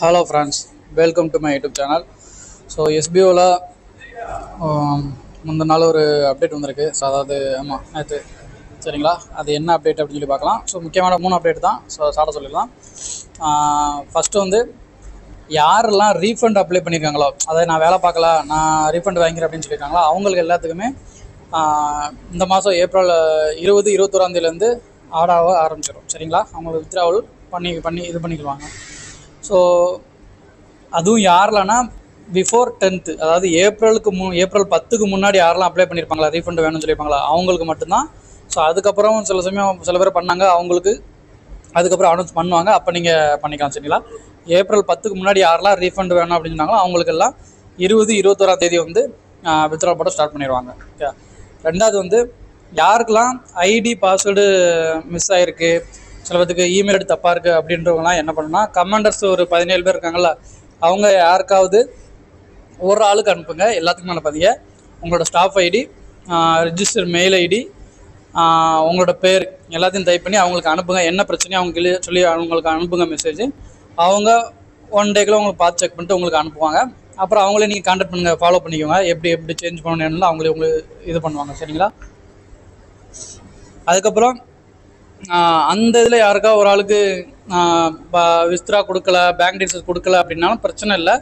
Hello friends welcome to my YouTube channel so எஸ்பிஓவில் முந்தின நாள் ஒரு அப்டேட் வந்திருக்கு. ஸோ அதாவது ஆமாம் நேற்று சரிங்களா? அது என்ன அப்டேட் அப்படின்னு சொல்லி பார்க்கலாம். ஸோ முக்கியமான மூணு அப்டேட் தான். ஸோ சாட சொல்லிடலாம். ஃபஸ்ட்டு வந்து யாரெல்லாம் ரீஃபண்ட் அப்ளை பண்ணியிருக்காங்களோ அதாவது நான் வேலை பார்க்கல நான் ரீஃபண்ட் வாங்கிக்கிறேன் அப்படின்னு சொல்லியிருக்காங்களோ அவங்களுக்கு எல்லாத்துக்குமே இந்த மாதம் ஏப்ரல் இருபது இருபத்தோராந்தேதியிலேருந்து ஆடாக ஆரம்பிச்சிடும் சரிங்களா? அவங்களுக்கு வித்ராவல் பண்ணி பண்ணி இது பண்ணிக்குவாங்க ஸோ அதுவும் யாரெல்லாம்னா பிஃபோர் டென்த்து அதாவது ஏப்ரலுக்கு மு ஏப்ரல் பத்துக்கு முன்னாடி யாரெல்லாம் அப்ளை பண்ணியிருப்பாங்களா ரீஃபண்ட் வேணும்னு சொல்லியிருப்பாங்களா அவங்களுக்கு மட்டும்தான். ஸோ அதுக்கப்புறம் சில சமயம் சில பேர் பண்ணாங்க அவங்களுக்கு அதுக்கப்புறம் அனௌன்ஸ் பண்ணுவாங்க அப்போ நீங்கள் பண்ணிக்கலாம் சரிங்களா? ஏப்ரல் பத்துக்கு முன்னாடி யாரெல்லாம் ரீஃபண்ட் வேணும் அப்படின்னு சொன்னாங்களோ அவங்களுக்கெல்லாம் இருபது இருபத்தோராம் தேதி வந்து வித்ரா போட ஸ்டார்ட் பண்ணிடுவாங்க ஓகே ரெண்டாவது வந்து யாருக்கெல்லாம் ஐடி பாஸ்வேர்டு மிஸ் ஆகிருக்கு சில பேத்துக்கு இமெயில் தப்பாக இருக்குது அப்படின்றவங்களாம் என்ன பண்ணணும்னா கமாண்டர்ஸ் ஒரு பதினேழு பேர் இருக்காங்களா அவங்க யாருக்காவது ஒரு ஆளுக்கு அனுப்புங்க எல்லாத்துக்கும் பதிய உங்களோட staff ID register mail ID உங்களோட பேர் எல்லாத்தையும் டைப் பண்ணி அவங்களுக்கு அனுப்புங்க. என்ன பிரச்சனையும் அவங்க கிளி- சொல்லி அவங்களுக்கு அனுப்புங்க மெசேஜ் அவங்க ஒன் டேக்குள்ள உங்களுக்கு பார்த்து செக் பண்ணிட்டு உங்களுக்கு அனுப்புவாங்க. அப்புறம் அவங்களே நீங்கள் கான்டாக்ட் பண்ணுங்கள் ஃபாலோ பண்ணிக்கோங்க. எப்படி எப்படி சேஞ்ச் பண்ணணும்னு அவங்களே உங்களுக்கு இது பண்ணுவாங்க. சரிங்களா? அதுக்கப்புறம் அந்த இதில் யாருக்கா ஒரு ஆளுக்கு விஸ்த்ரா கொடுக்கல பேங்க் டீட்டெயில்ஸ் கொடுக்கல அப்படின்னாலும் பிரச்சனை இல்லை.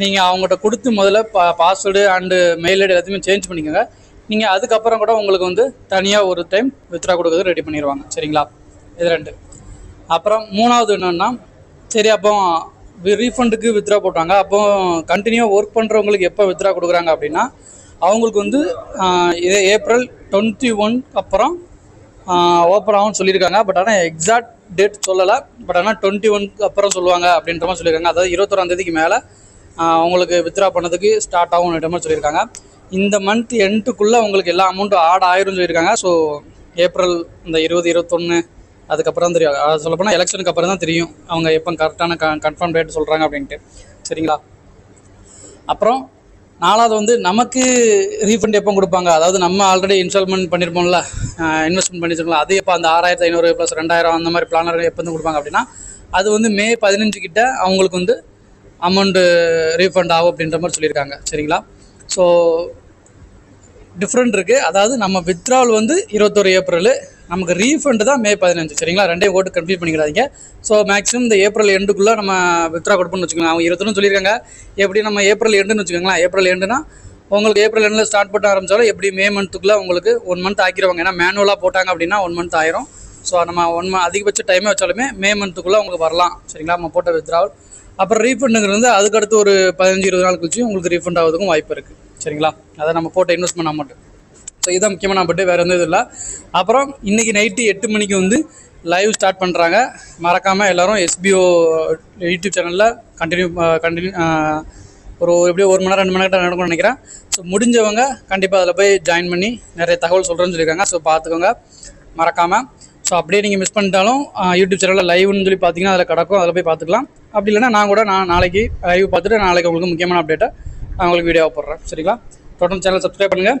நீங்கள் அவங்ககிட்ட கொடுத்து முதல்ல பா பாஸ்வேர்டு அண்டு மெயில் ஐடி எல்லாத்தையுமே சேஞ்ச் பண்ணிக்கோங்க. நீங்கள் அதுக்கப்புறம் கூட உங்களுக்கு வந்து தனியாக ஒரு டைம் வித்ரா கொடுக்கறது ரெடி பண்ணிடுவாங்க சரிங்களா? இது ரெண்டு. அப்புறம் மூணாவது என்னென்னா சரி அப்போ ரீஃபண்டுக்கு வித்ரா போட்டாங்க. அப்போ கண்டினியூவாக ஒர்க் பண்ணுறவங்களுக்கு எப்போ வித்ரா கொடுக்குறாங்க அப்படின்னா அவங்களுக்கு வந்து இதே ஏப்ரல் டுவெண்ட்டி ஒன் அப்புறம் ஓப்பன் ஆகும்னு சொல்லியிருக்காங்க. பட் ஆனால் எக்ஸாக்ட் டேட் சொல்லலை. பட் ஆனால் டுவெண்ட்டி ஒன்க்கு அப்புறம் சொல்லுவாங்க அப்படின்ற மாதிரி சொல்லியிருக்காங்க. அதாவது இருபத்தொறாந்தேதிக்கு மேலே உங்களுக்கு வித்ரா பண்ணதுக்கு ஸ்டார்ட் ஆகும்ன்ற மாதிரி சொல்லியிருக்காங்க. இந்த மந்த் எண்டுக்குள்ளே உங்களுக்கு எல்லா அமௌண்ட்டும் ஆட் ஆயிரும்னு சொல்லியிருக்காங்க. ஸோ ஏப்ரல் இந்த இருபது இருபத்தொன்று அதுக்கப்புறம் தெரியும். அதை சொல்லப்போனால் எலெக்ஷனுக்கு அப்புறம் தான் தெரியும். அவங்க எப்போ கரெக்டான க கன்ஃபார்ம் டேட் சொல்கிறாங்க அப்படின்ட்டு. சரிங்களா? அப்புறம் நாலாவது வந்து நமக்கு ரீஃபண்ட் எப்போ கொடுப்பாங்க? அதாவது நம்ம ஆல்ரெடி இன்ஸ்டால்மெண்ட் பண்ணியிருப்போம்ல இன்வெஸ்ட்மெண்ட் பண்ணியிருக்கோம்ல அது எப்போ? அந்த ஆறாயிரத்து ஐநூறு ப்ளஸ் ரெண்டாயிரம் அந்த மாதிரி பிளானர் எப்போ வந்து கொடுப்பாங்க அப்படின்னா அது வந்து மே பதினஞ்சு கிட்ட அவங்களுக்கு வந்து அமௌண்ட்டு ரீஃபண்ட் ஆகும் அப்படின்ற மாதிரி சொல்லியிருக்காங்க. சரிங்களா? ஸோ டிஃப்ரெண்ட் இருக்குது அதாவது நம்ம வித்ராவல் வந்து இருபத்தொரு ஏப்ரலு நமக்கு ரீஃபண்ட் தான் மே பதினஞ்சு சரிங்களா? ரெண்டையும் ஓட்டு கன்ஃபியூஸ் பண்ணிக்கிறாதீங்க. ஸோ மேக்ஸிமம் இந்த ஏப்ரல் எண்டுக்குள்ளே நம்ம வித்ரா கொடுப்போம்னு வச்சுக்கோங்க அவங்க இருபத்தொன்னு சொல்லியிருக்காங்க. எப்படி நம்ம ஏப்ரல் எண்டுன்னு வச்சுக்கோங்களேன். ஏப்ரல் எண்டுனா உங்களுக்கு ஏப்ரல் எண்டில் ஸ்டார்ட் பண்ண ஆரம்பிச்சாலும் எப்படி மே மந்த்துக்குள்ளே உங்களுக்கு ஒன் மந்த் ஆக்கிடுவாங்க ஏன்னா மேனுவலாக போட்டாங்க அப்படின்னா ஒன் மந்த் ஆயிரும். ஸோ நம்ம ஒன் மந்த் அதிகபட்ச டைமே வச்சாலுமே மே மந்த்துக்குள்ளே உங்களுக்கு வரலாம். சரிங்களா? நம்ம போட்ட வித்ராவல் அப்புறம் ரீஃபண்டுங்கிறது வந்து அதுக்கடுத்து ஒரு பதினஞ்சு இருபது நாள் கழிச்சு உங்களுக்கு ரீஃபண்ட் ஆகிறதுக்கும் வாய்ப்பு இருக்குது சரிங்களா? அதை நம்ம போட்ட இன்வெஸ்ட்மெண்ட் அமௌண்ட்டு ஸோ இதுதான் முக்கியமான பட்டு வேறு எந்த இது இல்லை. அப்புறம் இன்றைக்கி நைட்டு எட்டு மணிக்கு வந்து லைவ் ஸ்டார்ட் பண்ணுறாங்க மறக்காமல் எல்லோரும் எஸ்பிஓ யூடியூப் சேனலில் கண்டினியூ கண்டினியூ ஒரு எப்படியோ ஒரு மணி நேரம் ரெண்டு மணி நேரம் நடக்கும்னு நினைக்கிறேன். ஸோ முடிஞ்சவங்க கண்டிப்பாக அதில் போய் ஜாயின் பண்ணி நிறைய தகவல் சொல்கிறேன்னு சொல்லியிருக்காங்க. ஸோ பார்த்துக்கோங்க மறக்காமல் ஸோ அப்படியே நீங்கள் மிஸ் பண்ணிட்டாலும் யூடியூப் சேனலில் லைவ்னு சொல்லி பார்த்தீங்கன்னா அதில் கிடக்கும். அதில் போய் பார்த்துக்கலாம் அப்படி இல்லைன்னா நான் கூட நான் நாளைக்கு லைவ் பார்த்துட்டு நாளைக்கு உங்களுக்கு முக்கியமான அப்டேட்டை நான் உங்களுக்கு வீடியோவை போடுறேன். சரிங்களா? தொடர்ந்து சேனல் சப்ஸ்கிரைப் பண்ணுங்கள்